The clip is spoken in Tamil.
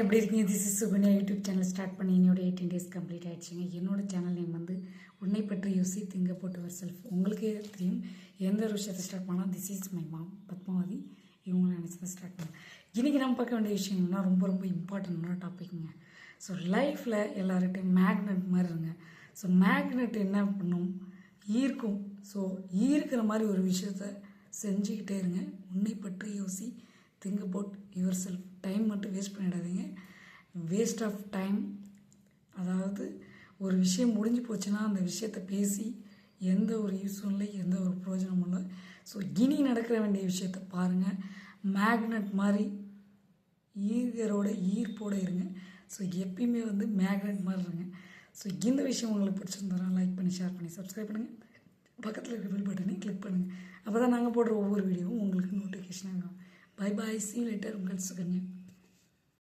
எல்லாம் எப்படி இருக்கீங்க? This is Sukanya YouTube channel start பண்ணி என்னோட எயிட்டீன் டேஸ் கம்ப்ளீட் ஆயிடுச்சுங்க. என்னோட சேனல் நேம் வந்து உன்னை பற்றி யோசி திங்க போட்டு வர் செல்ஃப் உங்களுக்கே தெரியும் எந்த ஒரு விஷயத்தை ஸ்டார்ட் பண்ணால் this is my mom Padmavathi. இவங்களும் நினச்சதை ஸ்டார்ட் பண்ணேன். இன்றைக்கி நம்ம பார்க்க வேண்டிய விஷயங்கள்னா ரொம்ப ரொம்ப இம்பார்ட்டண்டான டாபிக்ங்க ஸோ லைஃப்பில் எல்லார்கிட்டையும் மேக்னெட் மாதிரி இருங்க. ஸோ மேக்னெட் என்ன பண்ணும்? ஈர்க்கும். ஸோ ஈர்க்கிற மாதிரி ஒரு விஷயத்த செஞ்சுக்கிட்டே இருங்க. உன்னை பற்றி யோசி think about yourself time மட்டும் வேஸ்ட் பண்ணிடாதீங்க. வேஸ்ட் ஆஃப் டைம் அதாவது ஒரு விஷயம் முடிஞ்சு போச்சுன்னா அந்த விஷயத்தை பேசி எந்த ஒரு யூஸும் இல்லை எந்த ஒரு பிரயோஜனமும் இல்லை. ஸோ இனி நடக்கிற வேண்டிய விஷயத்தை பாருங்கள் மேக்னெட் மாதிரி ஈர்கரோட ஈர்ப்போடு இருங்க. ஸோ எப்பயுமே வந்து மேக்னெட் மாதிரி இருங்க. ஸோ இந்த விஷயம் உங்களுக்கு பிடிச்சிருந்தா லைக் பண்ணி ஷேர் பண்ணி சப்ஸ்கிரைப் பண்ணுங்கள் பக்கத்தில் இருக்க பெல் பட்டனை கிளிக் பண்ணுங்கள் அப்போ தான் நாங்கள் போடுற ஒவ்வொரு வீடியோவும் உங்களுக்கு நோட்டிஃபிகேஷன் ஆகும் பை பாய் சி லேட்டர் உங்கள் சுகன்யா.